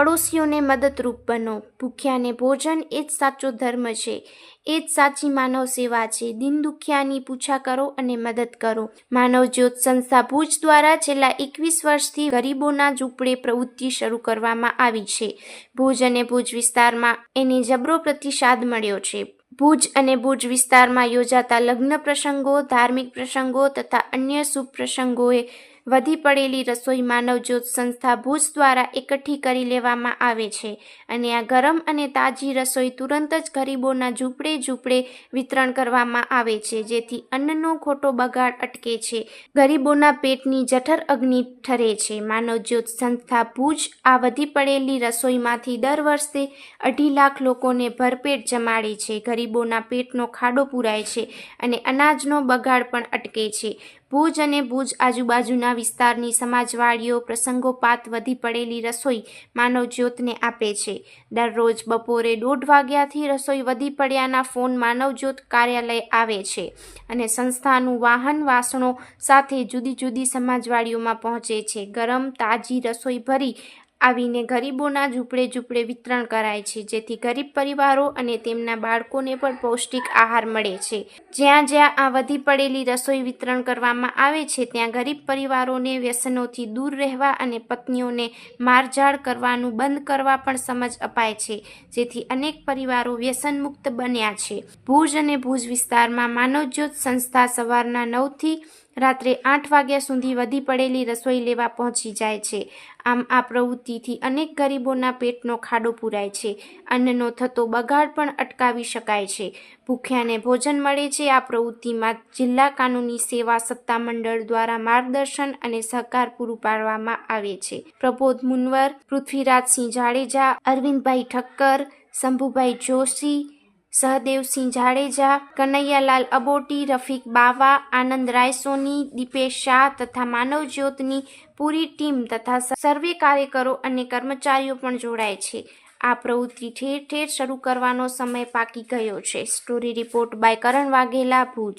પડોશીઓને મદદરૂપ બનો. ભૂખ્યાને ભોજન એ જ સાચો ધર્મ છે. એ જ સાચી માનવ સેવા છે. દિન દુખિયાની પૂછા કરો અને મદદ કરો. માનવ જ્યોત સંસ્થા ભુજ દ્વારા છેલ્લા એકવીસ વર્ષથી ગરીબોના ઝૂંપડે પ્રવૃત્તિ શરૂ કરવામાં આવી છે. ભુજ અને ભુજ વિસ્તારમાં એને જબરો પ્રતિસાદ મળ્યો છે. ભુજ અને ભુજ વિસ્તારમાં યોજાતા લગ્ન પ્રસંગો, ધાર્મિક પ્રસંગો તથા અન્ય શુભ પ્રસંગોએ વધી પડેલી રસોઈ માનવજ્યોત સંસ્થા ભુજ દ્વારા એકઠી કરી લેવામાં આવે છે અને આ ગરમ અને તાજી રસોઈ તુરંત જ ગરીબોના ઝૂંપડે ઝૂંપડે વિતરણ કરવામાં આવે છે, જેથી અન્નનો ખોટો બગાડ અટકે છે. ગરીબોના પેટની જઠર અગ્નિ ઠરે છે. માનવજ્યોત સંસ્થા ભુજ આ વધી પડેલી રસોઈમાંથી દર વર્ષે અઢી લાખ લોકોને ભરપેટ જમાડે છે. ગરીબોના પેટનો ખાડો પૂરાય છે અને અનાજનો બગાડ પણ અટકે છે. ભુજ અને ભુજ આજુબાજુના વિસ્તારની સમાજવાળીઓ પ્રસંગોપાત વધી પડેલી રસોઈ માનવજ્યોતને આપે છે. દરરોજ બપોરે દોઢ વાગ્યાથી રસોઈ વધી પડ્યાના ફોન માનવજ્યોત કાર્યાલય આવે છે અને સંસ્થાનું વાહન વાસણો સાથે જુદી જુદી સમાજવાડીઓમાં પહોંચે છે. ગરમ તાજી રસોઈ ભરી આવીને ગરીબોના ઝૂંપડે ઝૂંપડે વિતરણ કરાય છે, જેથી ગરીબ પરિવારો અને તેમના બાળકોને પણ પૌષ્ટિક આહાર મળે છે. જ્યાં જ્યાં આ વધી પડેલી રસોઈ વિતરણ કરવામાં આવે છે, ત્યાં ગરીબ પરિવારોને વ્યસનોથી દૂર રહેવા અને પત્નીઓને મારઝાડ કરવાનું બંધ કરવા પણ સમજ અપાય છે, જેથી અનેક પરિવારો વ્યસનમુક્ત બન્યા છે. ભુજ અને ભુજ વિસ્તારમાં માનવજ્યોત સંસ્થા સવારના નવથી રાત્રે આઠ વાગ્યા સુધી વધી પડેલી રસોઈ લેવા પહોંચી જાય છે. આમ આ પ્રવૃત્તિથી અનેક ગરીબોના પેટનો ખાડો પૂરાય છે. અન્નનો થતો બગાડ પણ અટકાવી શકાય છે. ભૂખ્યાને ભોજન મળે છે. આ પ્રવૃત્તિમાં જિલ્લા કાનૂની સેવા સત્તામંડળ દ્વારા માર્ગદર્શન અને સહકાર પૂરું પાડવામાં આવે છે. પ્રબોધ મુનવર, પૃથ્વીરાજસિંહ જાડેજા, અરવિંદભાઈ ઠક્કર, શંભુભાઈ જોશી સહદેવસિંહ જાડેજા, કનૈયાલાલ અબોટી, રફીક બાવા, આનંદ રાયસોની દીપેશ શાહ તથા માનવ જ્યોતની પૂરી ટીમ તથા સર્વે કાર્યકરો અને કર્મચારીઓ પણ જોડાય છે. આ પ્રવૃત્તિ ઠેર ઠેર શરૂ કરવાનો સમય પાકી ગયો છે. Story report by Karan Vaghela, Bhuj.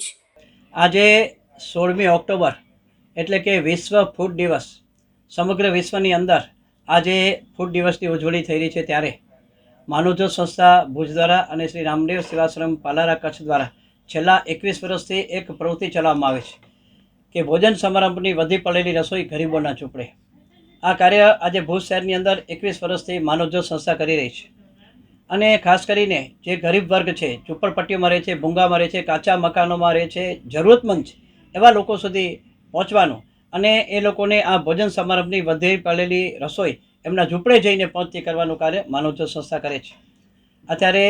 આજે સોળમી ઓક્ટોબર એટલે કે વિશ્વ ફૂડ દિવસ. સમગ્ર વિશ્વની અંદર આજે ફૂડ દિવસની ઉજવણી થઈ રહી છે ત્યારે. માનવજોત સંસ્થા ભુજ દ્વારા અને શ્રી રામદેવ સેવાશ્રમ પાલારા કચ્છ દ્વારા છેલ્લા એકવીસ વર્ષથી એક પ્રવૃત્તિ ચલાવવામાં આવે છે કે ભોજન સમારંભની વધી પડેલી રસોઈ ગરીબોના ચૂપડે. આ કાર્ય આજે ભુજ શહેરની અંદર એકવીસ વર્ષથી માનવજોત સંસ્થા કરી રહી છે. અને ખાસ કરીને જે ગરીબ વર્ગ છે, ઝૂંપડપટ્ટીઓમાં રહે છે, ભૂંગામાં રહે છે, કાચા મકાનોમાં રહે છે, જરૂરતમંદ છે, એવા લોકો સુધી પહોંચવાનું અને એ લોકોને આ ભોજન સમારંભની વધી પડેલી રસોઈ એમના ઝૂંપડે જઈને પહોંચતી કરવાનું કાર્ય માનવજ્યોત સંસ્થા કરે છે. અત્યારે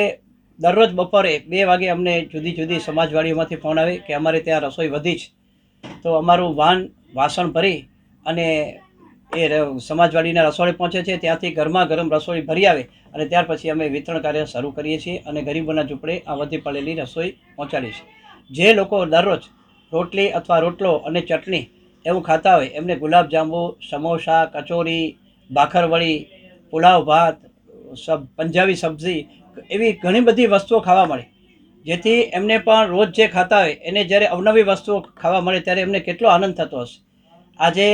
દરરોજ બપોરે બે વાગે અમને જુદી જુદી સમાજવાડીઓમાંથી ફોન આવે કે અમારે ત્યાં રસોઈ વધી છે. તો અમારું વાન, વાસણ ભરી અને એ સમાજવાડીના રસોડે પહોંચે છે. ત્યાંથી ગરમા ગરમ રસોઈ ભરી આવે અને ત્યાર પછી અમે વિતરણ કાર્ય શરૂ કરીએ છીએ અને ગરીબોના ઝૂંપડે આ વધી પડેલી રસોઈ પહોંચાડીએ છીએ. જે લોકો દરરોજ રોટલી અથવા રોટલો અને ચટણી એવું ખાતા હોય એમને ગુલાબજાંબુ સમોસા, કચોરી ભાખરવડી પુલાવ ભાત, સબ પંજાબી સબ્જી, એવી ઘણી બધી વસ્તુઓ ખાવા મળે. જેથી એમને પણ રોજ જે ખાતા હોય, એને જ્યારે અવનવી વસ્તુઓ ખાવા મળે ત્યારે એમને કેટલો આનંદ થતો હશે. આજે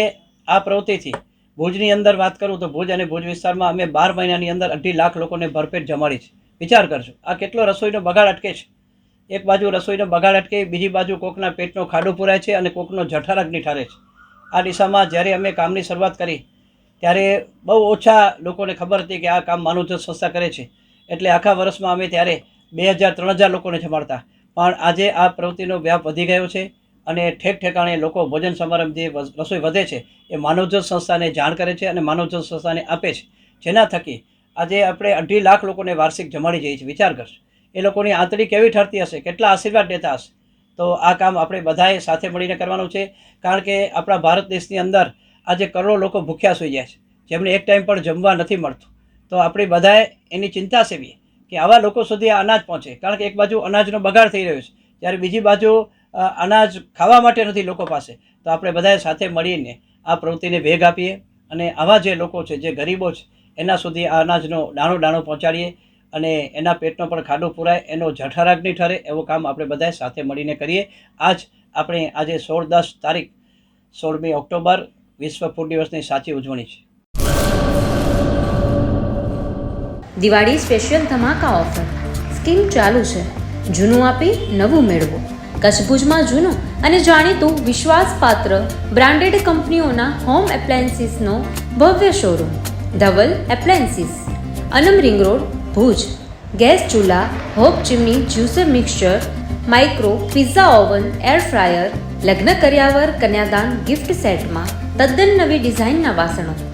આ પ્રવૃત્તિથી ભુજની અંદર વાત કરું તો ભુજ અને ભુજ વિસ્તારમાં અમે બાર મહિનાની અંદર અઢી લાખ લોકોને ભરપેટ જમાડી છે. વિચાર કરશું આ કેટલો રસોઈનો બગાડ અટકે છે. એક બાજુ રસોઈનો બગાડ અટકે, બીજી બાજુ કોકના પેટનો ખાડો પૂરાય છે અને કોકનો જઠર અગ્નિ ઠરે છે. આ દિશામાં જ્યારે અમે કામની શરૂઆત કરી ત્યારે બહુ ઓછા લોકોને ખબર હતી કે આ કામ માનવજોત સંસ્થા કરે છે. એટલે આખા વર્ષમાં અમે ત્યારે બે હજાર, ત્રણ હજાર લોકોને જમાડતા. પણ આજે આ પ્રવૃત્તિનો વ્યાપ વધી ગયો છે અને ઠેક ઠેકાણે લોકો ભોજન સમારંભ જે રસોઈ વધે છે એ માનવજ્યોત સંસ્થાને જાણ કરે છે અને માનવજ્યોત સંસ્થાને આપે છે. જેના થકી આજે આપણે અઢી લાખ લોકોને વાર્ષિક જમાડી જઈએ છીએ. વિચાર કરશો એ લોકોની આંતળી કેવી ઠરતી હશે? કેટલા આશીર્વાદ દેતા હશે? તો આ કામ આપણે બધાએ સાથે મળીને કરવાનું છે. કારણ કે આપણા ભારત દેશની અંદર આજે કરોડો લોકો ભૂખ્યા સૂઈ જાય છે. જેમને એક ટાઈમ પણ જમવા નથી મળતું. તો આપણે બધાએ એની ચિંતા સેવીએ કે આવા લોકો સુધી આ અનાજ પહોંચે. કારણ કે એક બાજુ અનાજનો બગાડ થઈ રહ્યો છે. જ્યારે બીજી બાજુ અનાજ ખાવા માટે નથી લોકો પાસે. તો આપણે બધાએ સાથે મળીને આ પ્રવૃત્તિને વેગ આપીએ અને આવા જે લોકો છે, જે ગરીબો છે, એના સુધી આ અનાજનો દાણો દાણો પહોંચાડીએ અને એના પેટનો પણ ખાડો પુરાય, એનો જઠરાગ્નિ ઠરે એવું કામ આપણે બધાએ સાથે મળીને કરીએ. આજ આપણે આજે સોળ દસ તારીખ, સોળમી ઓક્ટોબર વિશ્વ ફૂડ દિવસની સાચી ઉજવણી છે. દિવાળી સ્પેશિયલ ધમાકા ઓફર સ્કીમ ચાલુ છે. જૂનું આપી નવું મેળવો. કચ્છ ભુજમાં જૂનું અને જાણીતું વિશ્વાસપાત્ર બ્રાન્ડેડ કંપનીઓના હોમ એપ્લાયન્સીસનો ભવ્ય showroom Dhaval appliances Anam ring road Bhuj. Gas ચૂલા, hob chimney juicer mixture micro pizza oven air fryer લગ્ન કર્યાવર, કન્યાદાન ગિફ્ટ સેટમાં તદ્દન નવી ડિઝાઇનના વાસણો.